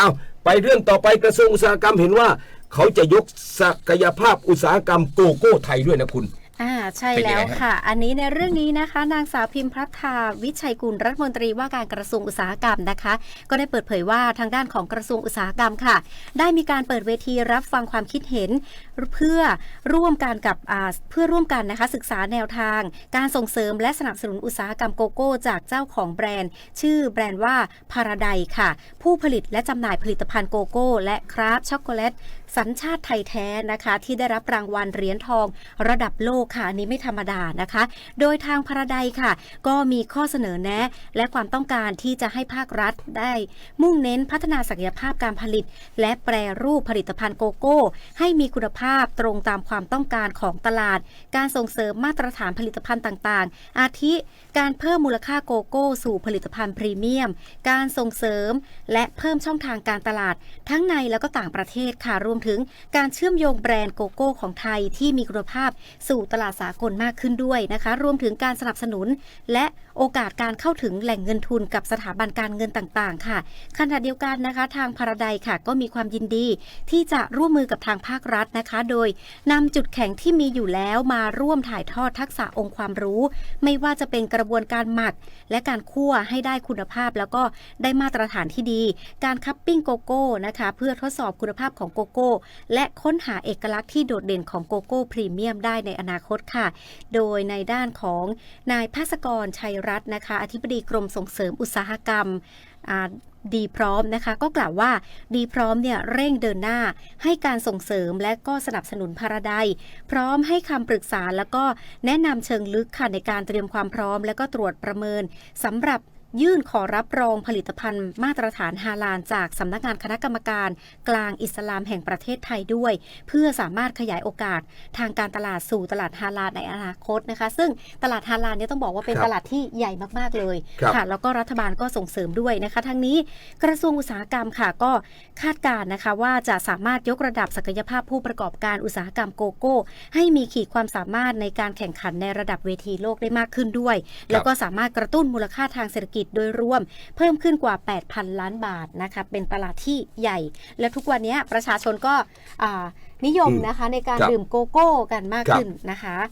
อ้าวไปเรื่องต่อไปกระทรวงอุตสาหกรรมเห็นว่า เขาจะยกศักยภาพอุตสาหกรรมโกโก้ไทยด้วยนะคุณ อ่า ใช่เป็นยังแล้ไงวฮะค่ะ อันนี้ในเรื่องนี้นะคะ นางสาวพิมพัฒนาวิชัยกุลรัฐมนตรีว่าการกระทรวงอุตสาหกรรมนะคะ ก็ได้เปิดเผยว่าทางด้านของกระทรวงอุตสาหกรรมค่ะ ได้มีการเปิดเวทีรับฟังความคิดเห็น เพื่อร่วมกันกับอ่าเพื่อร่วมกันนะคะ ศึกษาแนวทาง การส่งเสริมและสนับสนุนอุตสาหกรรมโกโก้ จากเจ้าของแบรนด์ ชื่อแบรนด์ว่าพาราไดค่ะ ผู้ผลิตและจำหน่ายผลิตภัณฑ์โกโก้ และคราฟต์ช็อกโกแลตสัญชาติไทยแท้นะคะ ที่ได้รับรางวัลเหรียญทอง ระดับโลกค่ะอันี้ไม่ธรรมดานะคะ โดยทางพราไดค่ะ ก็มีข้อเสนอแนะ และความต้องการที่จะให้ภาครัฐได้ มุ่งเน้นพัฒนาศักยภาพการผลิต และแปรรูปผลิตภัณฑ์โกโก้ ให้มีคุณภาพตรงตามความต้องการของตลาด การส่งเสริมมาตรฐานผลิตภัณฑ์ต่างๆ อาทิ การเพิ่มมูลค่าโกโก้สู่ผลิตภัณฑ์พรีเมียม การส่งเสริม และเพิ่มช่องทางการตลาด ทั้งในแล้วก็ต่างประเทศค่ะรวมถึง การเชื่อมโยงแบรนด์โกโก้ของไทยที่มีคุณภาพสู่ตลาดสากลมากขึ้นด้วยนะคะ รวมถึงการสนับสนุน และโอกาสการเข้าถึงแหล่งเงินทุนกับสถาบันการเงินต่างๆ ค่ะ ขณะเดียวกันนะคะ ทางพาราไดค่ะ ก็มีความยินดี ที่จะร่วมมือกับทางภาครัฐนะคะ โดยนำจุดแข็งที่มีอยู่แล้วมาร่วมถ่ายทอดทักษะองค์ความรู้ ไม่ว่าจะเป็นกระบวนการหมัก และการคั่วให้ได้คุณภาพ แล้วก็ได้มาตรฐานที่ดี การคัพปิ้งโกโก้นะคะ เพื่อทดสอบคุณภาพของโกโก้ และค้นหาเอกลักษณ์ที่โดดเด่นของโกโก้พรีเมียมได้ในอนาคตค่ะโดยในด้านของนายภาสกรชัยรัตน์นะคะ อธิบดีกรมส่งเสริมอุตสาหกรรมดีพร้อมนะคะก็กล่าวว่าดีพร้อมเนี่ยเร่งเดินหน้าให้การส่งเสริมและก็สนับสนุนพาราไดพร้อมให้คำปรึกษาแล้วก็แนะนำเชิงลึกค่ะในการเตรียมความพร้อม และก็ตรวจประเมินสำหรับ ยื่นขอรับรองผลิตภัณฑ์มาตรฐานฮาลาลจากสำนักงานคณะกรรมการ กลางอิสลามแห่งประเทศไทยด้วย เพื่อสามารถขยายโอกาสทางการตลาดสู่ตลาดฮาลาลในอนาคตนะคะ ซึ่งตลาดฮาลาลเนี่ยต้องบอกว่าเป็นครับตลาดที่ใหญ่มากๆเลยครับค่ะแล้วก็รัฐบาลก็ส่งเสริมด้วยนะคะทั้งนี้กระทรวงอุตสาหกรรมค่ะก็คาดการณ์นะคะว่าจะสามารถยกระดับศักยภาพผู้ประกอบการอุตสาหกรรมโกโก้ ให้มีขีดความสามารถในการแข่งขันในระดับเวทีโลกได้มากขึ้นด้วย แล้วก็สามารถกระตุ้นมูลค่าทางเศรษฐกิจโดยรวม เพิ่มขึ้นกว่า 8,000 ล้านบาทนะคะเป็นตลาดที่ใหญ่ และทุกวันนี้ประชาชนก็อ่านิยมอืมนะคะในการครับดื่มโกโก้กันมากครับขึ้นนะคะ